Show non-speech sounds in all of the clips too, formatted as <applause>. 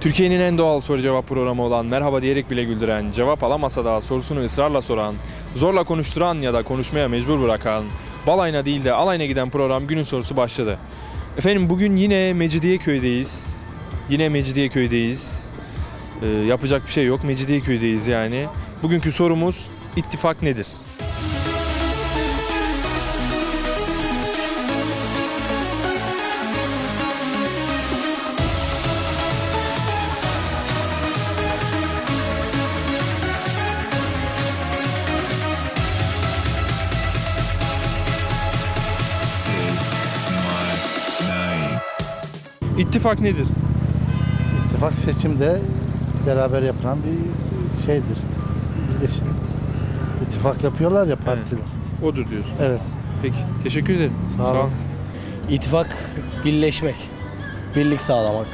Türkiye'nin en doğal soru cevap programı olan merhaba diyerek bile güldüren, cevap alamasa da sorusunu ısrarla soran, zorla konuşturan ya da konuşmaya mecbur bırakan, balayına değil de alayına giden program günün sorusu başladı. Efendim bugün yine Mecidiyeköy'deyiz. Yine Mecidiyeköy'deyiz. Ee, yapacak bir şey yok. Mecidiyeköy'deyiz yani. Bugünkü sorumuz ittifak nedir? İttifak nedir? İttifak seçimde beraber yapılan bir şeydir. Birleşim. İttifak yapıyorlar ya partiler. Odur diyorsun. Evet. Peki. Teşekkür ederim. Sağ olun. İttifak, birleşmek, birlik sağlamak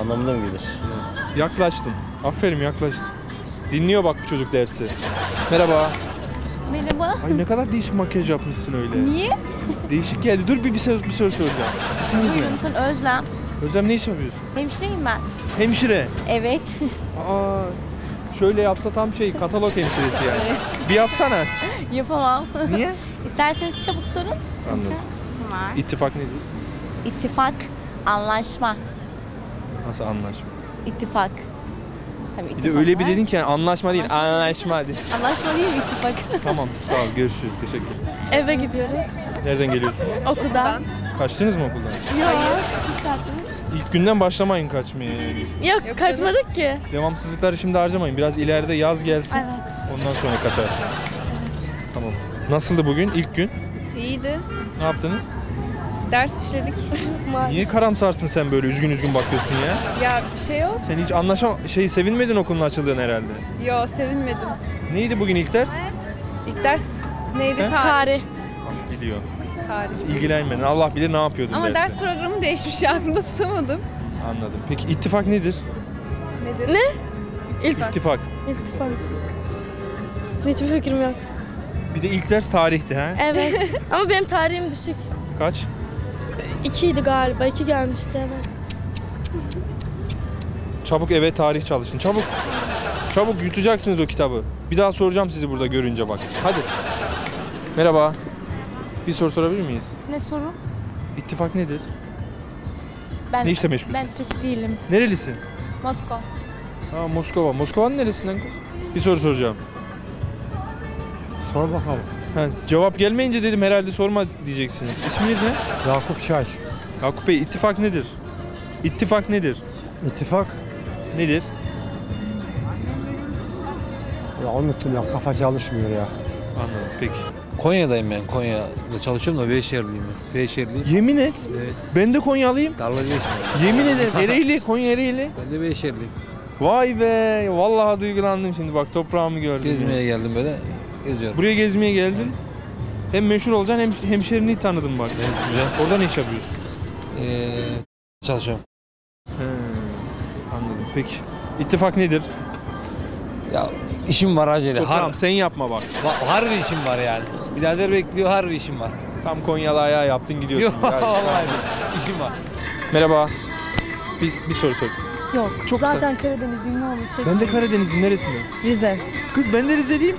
anlamında mı gelir? Yaklaştım. Aferin yaklaştım. Dinliyor bak bu çocuk dersi. Merhaba. Merhaba. Ay ne kadar değişik makyaj yapmışsın öyle. Niye? Değişik geldi. Dur bir bir söz bir soru soracağım. İsminiz ne? Buyurun sen Özlem. Özlem ne iş yapıyorsun? Hemşireyim ben. Hemşire. Evet. Aa, şöyle yapsa tam şey katalog hemşiresi yani. Bir yapsana. Yapamam. Niye? <laughs> İsterseniz çabuk sorun. Anladım. Var. İttifak nedir? İttifak, anlaşma. Nasıl anlaşma? İttifak. Tabii Bir de öyle bir dedin ki yani anlaşma değil, anlaşma değil. Anlaşma değil mi <laughs> ittifak? <laughs> tamam, sağ ol. Görüşürüz. Teşekkür Eve gidiyoruz. Nereden geliyorsun? Okuldan. Kaçtınız mı okuldan? Yok. Çıkış saatimiz. İlk günden başlamayın kaçmaya. yani. Yok, kaçmadık ki. Devamsızlıkları şimdi harcamayın. Biraz ileride yaz gelsin. Evet. Ondan sonra kaçar. Tamam. Nasıldı bugün? İlk gün. İyiydi. Ne yaptınız? Ders işledik. <laughs> Niye karamsarsın sen böyle üzgün üzgün bakıyorsun ya? Ya bir şey yok. Sen hiç anlaşam şey sevinmedin okulun açıldığını herhalde. Yo sevinmedim. Neydi bugün ilk ders? İlk ders neydi? Sen? Tarih. Tarih. Biliyor. Tarih. İlgilenmedin. Allah bilir ne yapıyordun Ama derste. ders programı değişmiş ya aklımda tutamadım. Anladım. Peki ittifak nedir? Nedir? Ne? İttifak. İttifak. Hiçbir fikrim yok. Bir de ilk ders tarihti ha? Evet. <laughs> Ama benim tarihim düşük. Kaç? İkiydi galiba. iki gelmişti evet. Çabuk eve tarih çalışın. Çabuk. Çabuk yutacaksınız o kitabı. Bir daha soracağım sizi burada görünce bak. Hadi. Merhaba. Bir soru sorabilir miyiz? Ne soru? İttifak nedir? Ben, Ne işle meşgulsün? Ben Türk değilim. Nerelisin? Moskova. Ha Moskova. Moskova'nın neresinden kız? Bir soru soracağım. Sor bakalım. Ha, cevap gelmeyince dedim herhalde sorma diyeceksiniz. İsminiz ne? Yakup Çay. Yakup Bey ittifak nedir? İttifak nedir? İttifak. Nedir? Ya unuttum ya kafa çalışmıyor ya. Anladım peki. Konya'dayım ben. Konya'da çalışıyorum da Beyşehirliyim ben. Beyşehirliyim. Yemin et. Evet. Ben de Konyalıyım. Dalga geçme. Yemin ederim. Ereğli, Konya Ereğli. Ben de Beyşehirliyim. Vay be. Vallahi duygulandım şimdi bak toprağımı gördüm. Gezmeye geldim böyle. Geziyorum. Buraya gezmeye geldin. Hem meşhur olacaksın hem hemşerini tanıdım bak. Evet, güzel. Orada ne iş yapıyorsun? Ee, çalışıyorum. He, anladım. Peki. İttifak nedir? Ya işim var acele. Har sen yapma bak. Va- harbi işim var yani. Birader bekliyor harbi işim var. Tam Konyalı ayağı yaptın gidiyorsun. Yok Yani. vallahi işim var. Merhaba. Bir, bir soru sor. Yok. Çok kısa. Zaten Karadenizliyim ne olur çek. Ben de Karadeniz'in neresinden? Rize. Kız ben de Rizeliyim.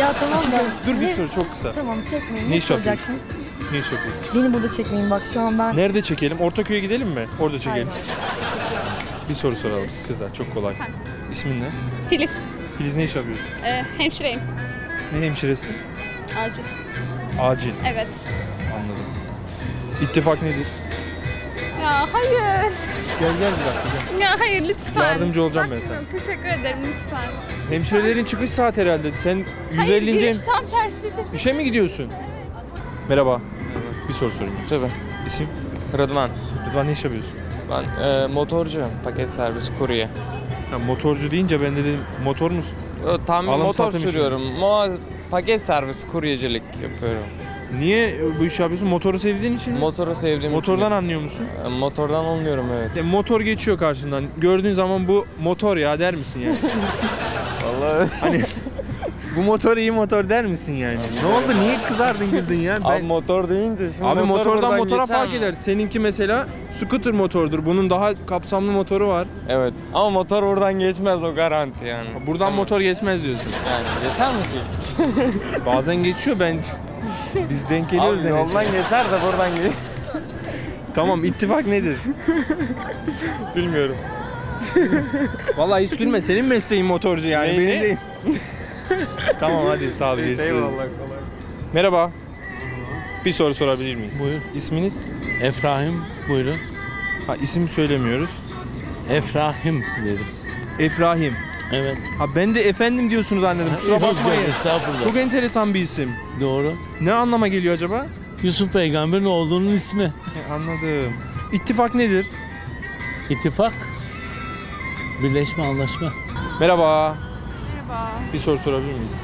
Ya tamam da. Dur bir Ne- soru çok kısa. Tamam çekmeyin. Ne Ne, iş yapıyorsun? soracaksınız? Ne iş yapıyorsun? Beni burada çekmeyin bak şu an ben. Nerede çekelim? Ortaköy'e gidelim mi? Orada çekelim. Hayır. Bir soru soralım kızlar çok kolay. İsmin ne? Filiz. Filiz ne iş yapıyorsun? Ee, hemşireyim. Ne hemşiresi? Acil. Acil. Evet. Anladım. İttifak nedir? Ya hayır. Gel gel bir dakika gel. Ya hayır lütfen. Yardımcı olacağım ben sana. Teşekkür ederim lütfen. Hemşirelerin çıkış saat herhalde. Sen Hayır 150. giriş tam tersidir. İşe mi gidiyorsun? Merhaba. Bir soru sorayım. Tabii. İsim? Rıdvan. Rıdvan ne iş yapıyorsun? Ben e, motorcu. Paket servis kurye. Ha, motorcu deyince ben de dedim motor musun? Tam bir Alım motor sürüyorum. Mo paket servis kuryecilik yapıyorum. Niye bu işi yapıyorsun? Motoru sevdiğin için mi? Motoru sevdiğim Motordan için. anlıyor musun? E, Motordan anlıyorum evet. De, motor geçiyor karşından. Gördüğün zaman bu motor ya der misin yani? <laughs> Vallahi Hani Bu motor iyi motor der misin yani? Ne oldu? Niye kızardın güldün ya? Abi Ben... motor deyince şimdi Abi motor motordan buradan motora geçer fark mi? eder. Seninki mesela scooter motordur. Bunun daha kapsamlı motoru var. Evet ama motor oradan geçmez o garanti yani. Buradan Tamam. motor geçmez diyorsun. Yani geçer mi ki? <laughs> Bazen geçiyor ben. <laughs> Biz denk geliyoruz Abi Enes'le. yoldan geçer de buradan geç. <laughs> Tamam ittifak nedir? Bilmiyorum. Vallahi hiç gülme. Senin mesleğin motorcu yani. Neydi? Benim değil. <laughs> tamam hadi sağ ol. Eyvallah kolay. Merhaba. Bir soru sorabilir miyiz? Buyur. İsminiz? Efrahim buyurun. Ha isim söylemiyoruz. Efrahim dedim. Efrahim. Evet. Ha ben de efendim diyorsunuz anladım. Kusura Yok, bakmayın. Estağfurullah. Çok enteresan bir isim. Doğru. Ne anlama geliyor acaba? Yusuf Peygamber'in oğlunun ismi. He, anladım. İttifak nedir? İttifak. Birleşme, anlaşma. Merhaba. Merhaba. Bir soru sorabilir miyiz?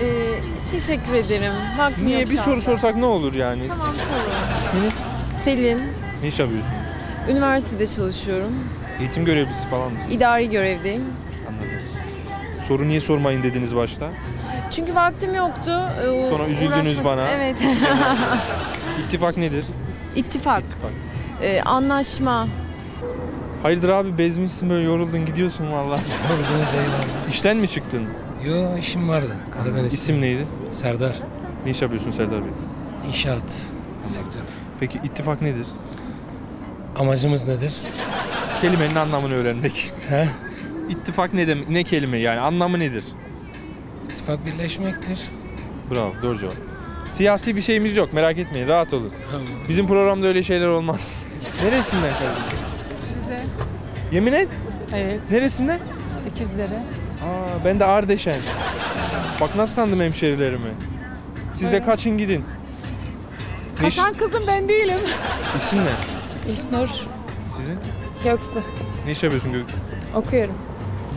Ee, teşekkür ederim. Vaktim Niye yok bir şu soru anda. sorsak ne olur yani? Tamam sorun. İsminiz? Selin. Ne iş yapıyorsunuz? Üniversitede çalışıyorum. Eğitim görevlisi falan mısınız? İdari görevdeyim. Anladım. Soru niye sormayın dediniz başta? Çünkü vaktim yoktu. Ee, Sonra üzüldünüz uğraşmak- bana. <laughs> Evet. İttifak nedir? İttifak. İttifak. Ee, anlaşma. Hayırdır abi bezmişsin böyle yoruldun gidiyorsun vallahi. <laughs> Gördüğünüz eyvallah. İşten mi çıktın? Yo işim vardı Karadeniz. İsim neydi? Serdar. Ne iş yapıyorsun Serdar Bey? İnşaat sektörü. Peki ittifak nedir? Amacımız nedir? Kelimenin anlamını öğrenmek. He? İttifak ne demek? Ne kelime yani? Anlamı nedir? İttifak birleşmektir. Bravo, doğru cevap. Siyasi bir şeyimiz yok, merak etmeyin, rahat olun. Bizim programda öyle şeyler olmaz. Neresinden kardeşim? Yemin et. Evet. Neresinden? İkizlere. Aa, ben de Ardeşen. Bak nasıl tanıdım hemşerilerimi. Siz de kaçın gidin. Ne iş- Kaçan kızım ben değilim. İsim ne? İlknur. Sizin? Göksu. Ne iş yapıyorsun Göksu? Okuyorum.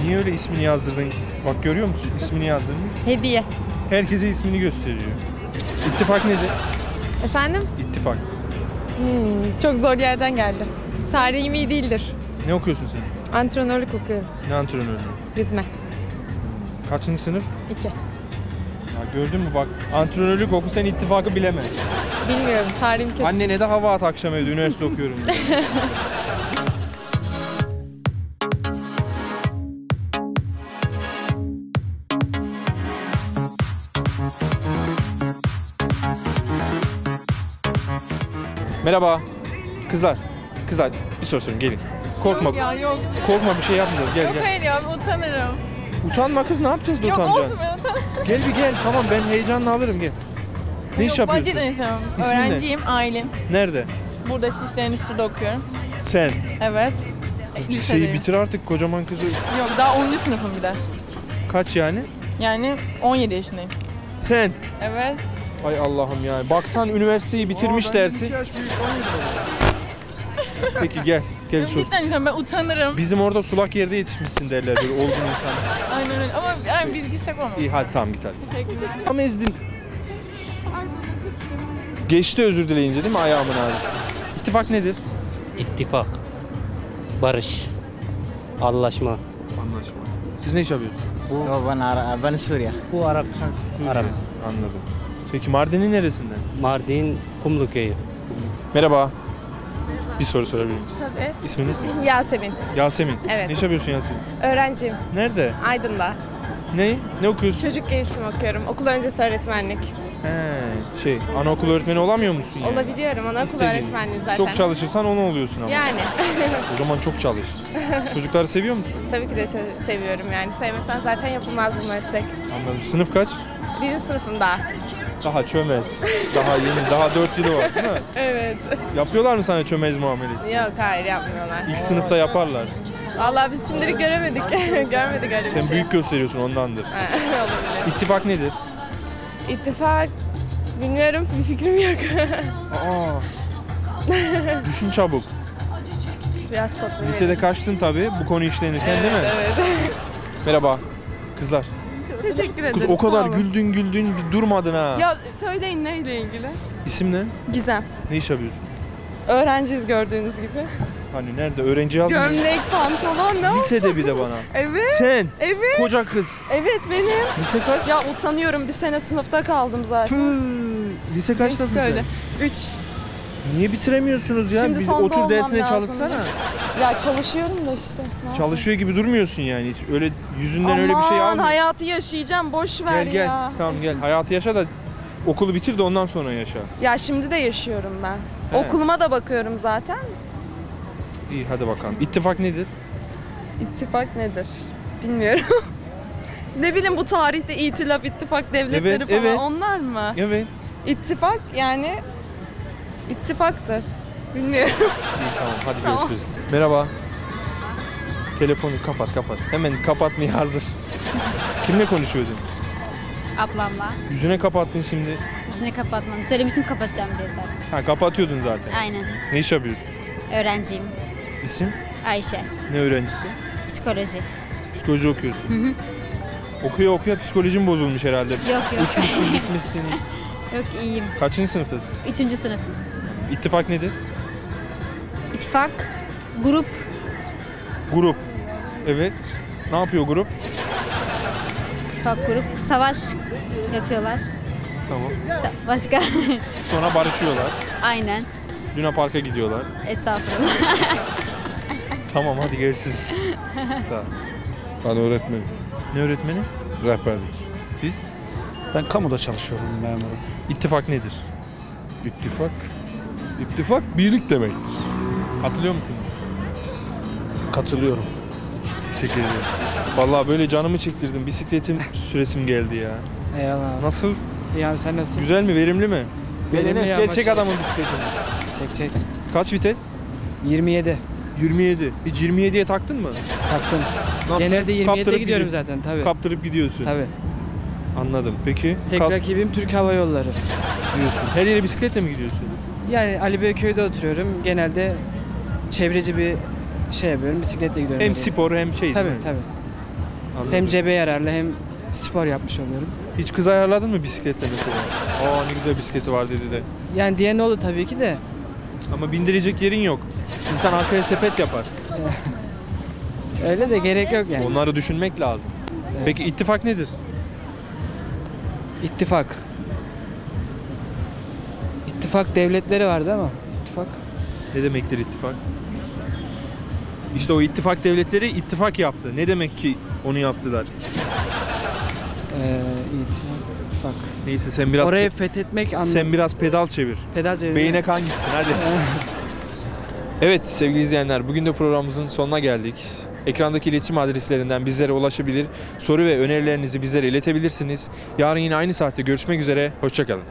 Niye öyle ismini yazdırdın? Bak görüyor musun? İsmini yazdırmış. Hediye. Herkese ismini gösteriyor. İttifak nedir? Efendim? İttifak. Hmm, çok zor yerden geldi. Tarihim iyi değildir. Ne okuyorsun sen? Antrenörlük okuyorum. Ne antrenörü? Yüzme. Kaçıncı sınıf? İki. Ya gördün mü bak antrenörlük oku sen ittifakı bileme. Bilmiyorum. Tarihim kötü. Annene de hava at akşam evde üniversite okuyorum. diye. <laughs> Merhaba. Kızlar. Kızlar bir soru sorayım gelin. Korkma. Ya yok. Korkma bir şey yapmayacağız. Gel Yok gel. hayır ya utanırım. Utanma kız ne yapacağız da Yok utanacaksın? olsun ben utanırım. Gel bir gel tamam ben heyecanla alırım gel. Ne iş yapıyorsun? Bacı İsmin ne? Öğrenciyim, Aylin. Nerede? Burada Şişli'nin üstünde okuyorum. Sen. Evet. Liseyi Lisedeyim. bitir artık kocaman kızı. Yok daha 10. sınıfım bir de. Kaç yani? Yani 17 yaşındayım. Sen. Evet. Ay Allah'ım ya. Baksan üniversiteyi bitirmiş dersin. Peki gel. Gel bir sor. cidden insan ben utanırım. Bizim orada sulak yerde yetişmişsin derler böyle olgun insan. <laughs> Aynen öyle ama yani biz gitsek olmaz. İyi hadi tamam git hadi. Teşekkür ederim. Ama ezdin. Geçti özür dileyince değil mi ayağımın ağrısı? İttifak nedir? İttifak. Barış. Anlaşma. Anlaşma. Siz ne iş yapıyorsunuz? Yo, ben, Ara- ben Suriye. Bu Arap. Arap. Anladım. Peki Mardin'in neresinden? Mardin Kumlu Köyü. Merhaba. Bir soru sorabilir miyiz? Tabii. İsminiz? Yasemin. Yasemin. Evet. Ne iş yapıyorsun Yasemin? Öğrenciyim. Nerede? Aydın'da. Ne? Ne okuyorsun? Çocuk gelişimi okuyorum. Okul öncesi öğretmenlik. He, şey, anaokul öğretmeni olamıyor musun yani? Olabiliyorum. Anaokul İstediğin. öğretmenliği zaten. Çok çalışırsan onu oluyorsun ama. Yani. O zaman çok çalış. Çocukları seviyor musun? <laughs> Tabii ki de se- seviyorum yani. Sevmesen zaten yapılmaz bu meslek. Anladım. Sınıf kaç? Birinci sınıfım daha. Daha çömez. Daha yeni, daha dört yılı var değil mi? <laughs> Evet. Yapıyorlar mı sana çömez muamelesi? Yok hayır yapmıyorlar. İlk sınıfta yaparlar. Vallahi biz şimdilik göremedik. <laughs> Görmedik öyle bir Sen şey. büyük gösteriyorsun ondandır. <laughs> Olabilir. İttifak nedir? İttifak bilmiyorum bir fikrim yok. Aa. Düşün çabuk. Biraz kopya Lisede kaçtın tabii bu konu işlenirken değil mi? Evet. Merhaba. Kızlar. Teşekkür ederim. Kız o kadar güldün güldün bir durmadın ha. Ya söyleyin neyle ilgili? İsim ne? Gizem. Ne iş yapıyorsun? Öğrenciyiz gördüğünüz gibi. Hani nerede? Öğrenci yazmıyor. Gömlek, pantolon ne? Lisede bir de bana. Evet. Sen Evet. koca kız. Evet benim. Lise kaç? Ya utanıyorum bir sene sınıfta kaldım zaten. Tüh, Lise kaçtasın sen? Üç. Niye bitiremiyorsunuz ya? Şimdi Bir sonda otur olmam dersine lazım. çalışsana. <laughs> Ya çalışıyorum da işte. ne yapayım? Çalışıyor gibi durmuyorsun yani hiç. Öyle yüzünden öyle bir şey Aman, almıyor. hayatı yaşayacağım boş ver Gel gel. ya. Tamam gel. Hayatı yaşa da okulu bitir de ondan sonra yaşa. Ya şimdi de yaşıyorum ben. He. Okuluma da bakıyorum zaten. İyi hadi bakalım. İttifak nedir? İttifak nedir? Bilmiyorum. <laughs> ne bileyim bu tarihte itilaf, ittifak devletleri Evet, falan evet. onlar mı? Evet. İttifak yani ittifaktır. Bilmiyorum. İyi tamam hadi Tamam. görüşürüz. Merhaba. Telefonu kapat kapat. Hemen kapatmaya hazır. Kimle konuşuyordun? Ablamla. Yüzüne kapattın şimdi. Yüzünü kapatmadım. Söylemiştim kapatacağım diye zaten. Ha kapatıyordun zaten. Aynen. Ne iş yapıyorsun? Öğrenciyim. İsim? Ayşe. Ne öğrencisi? Psikoloji. Psikoloji okuyorsun. Okuya okuya psikolojin bozulmuş herhalde. Yok yok. Uçmuşsun gitmişsin. <laughs> yok iyiyim. Kaçıncı sınıftasın? Üçüncü sınıf. İttifak nedir? İttifak. Grup. Grup. Evet. Ne yapıyor grup? İttifak grup. Savaş yapıyorlar. Tamam. Da- Başka? <laughs> Sonra barışıyorlar. Aynen. Luna Park'a gidiyorlar. Estağfurullah. <laughs> Tamam hadi görüşürüz. <laughs> Sağ ol. Ben öğretmenim. Ne öğretmeni? Rehberlik. Siz? Ben kamuda çalışıyorum memurum. İttifak nedir? İttifak. İttifak birlik demektir. Hatırlıyor musunuz? Katılıyorum. Teşekkür ederim. Vallahi böyle canımı çektirdim. Bisikletim süresim geldi ya. Eyvallah. Nasıl? İyi abi sen nasılsın? Güzel mi? Verimli mi? Verimli Enes gel çek adamın bisikletini. Çek çek. Kaç vites? 27 27. Hiç 27'ye taktın mı? taktım. Nasıl? Genelde 27'de Kaptırıp gidiyorum gidiyor- zaten tabii. Kaptırıp gidiyorsun. Tabii. Anladım. Peki. Tek kas rakibim Türk Hava Yolları. diyorsun. Her yere bisikletle mi gidiyorsun? Yani Ali Beyköy'de oturuyorum. Genelde çevreci bir şey yapıyorum. Bisikletle gidiyorum. Hem oraya. spor hem şey. Tabii tabii. Anladım. Hem cebe yararlı hem spor yapmış oluyorum. Hiç kız ayarladın mı bisikletle mesela? Aa ne güzel bisikleti var dedi de. Yani diyen oldu tabii ki de. Ama bindirecek yerin yok. İnsan arkaya sepet yapar. <laughs> Öyle de gerek yok yani. Onları düşünmek lazım. Peki ittifak nedir? İttifak. İttifak devletleri vardı ama. İttifak. Ne demektir ittifak? İşte o ittifak devletleri ittifak yaptı. Ne demek ki onu yaptılar? Ee, ittifak. ittifak. Neyse sen biraz Orayı fethetmek anlamı. sen biraz pedal çevir. Pedal çevirme. Beyine kan gitsin hadi. <laughs> evet sevgili izleyenler bugün de programımızın sonuna geldik. Ekrandaki iletişim adreslerinden bizlere ulaşabilir, soru ve önerilerinizi bizlere iletebilirsiniz. Yarın yine aynı saatte görüşmek üzere, hoşçakalın.